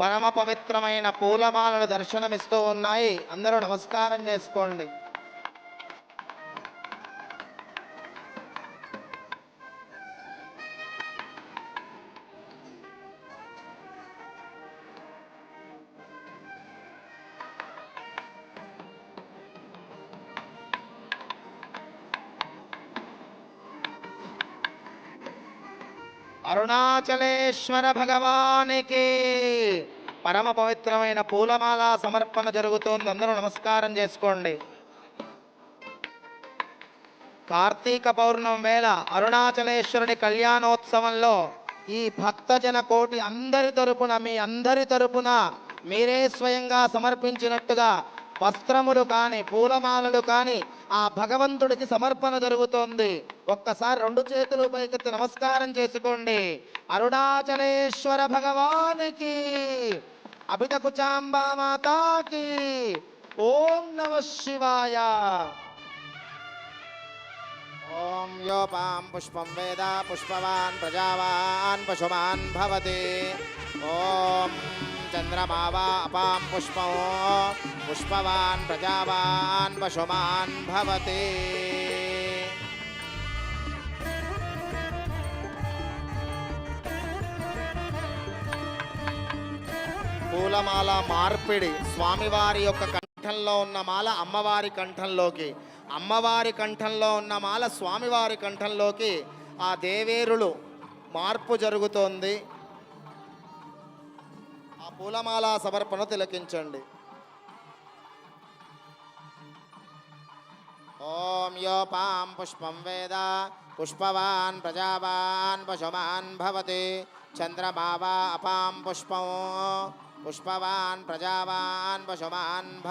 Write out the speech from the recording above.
పరమ పవిత్రమైన పూలమాలలు దర్శనమిస్తూ ఉన్నాయి. అందరూ నమస్కారం చేసుకోండి. అరుణాచలేశ్వర భగవానికి పరమ పవిత్రమైన పూలమాల సమర్పణ జరుగుతోంది. అందరూ నమస్కారం చేసుకోండి. కార్తీక పౌర్ణమి వేళ అరుణాచలేశ్వరుడి కళ్యాణోత్సవంలో ఈ భక్తజన కోటి అందరి తరపున మీ అందరి తరపున మీరే స్వయంగా సమర్పించినట్టుగా వస్త్రములు కానీ పూలమాలలు కానీ ఆ భగవంతుడికి సమర్పణ జరుగుతోంది. ఒక్కసారి రెండు చేతులు పైకెత్తి నమస్కారం చేసుకోండి. అరుణాచలేశ్వర భగవానికి అభిత కుచాంబా మాతాకి ఓం నమ శివాయ. ఓం యోపాం పుష్పం వేద పుష్పవాన్ ప్రజావాన్ పశుమాన్ భవతి. ॐ चन्द्रमा वा अपां पुष्पं पुष्पवान् प्रजावान् पशुमान् भवति పూలమాల మార్పిడి స్వామివారి యొక్క కంఠంలో ఉన్న మాల అమ్మవారి కంఠంలోకి అమ్మవారి కంఠంలో ఉన్న మాల స్వామివారి కంఠంలోకి ఆ దేవేరులు మార్పు జరుగుతోంది ఆ పూలమాల సమర్పణ తిలకించండి. ఓం యోపాం పుష్పం వేద పుష్పవాన్ ప్రజావాన్ పశుమాన్ భవతి చంద్రమావా అపాం పుష్పం పుష్పవాన్ ప్రజావాన్ పశుమాన్ భవ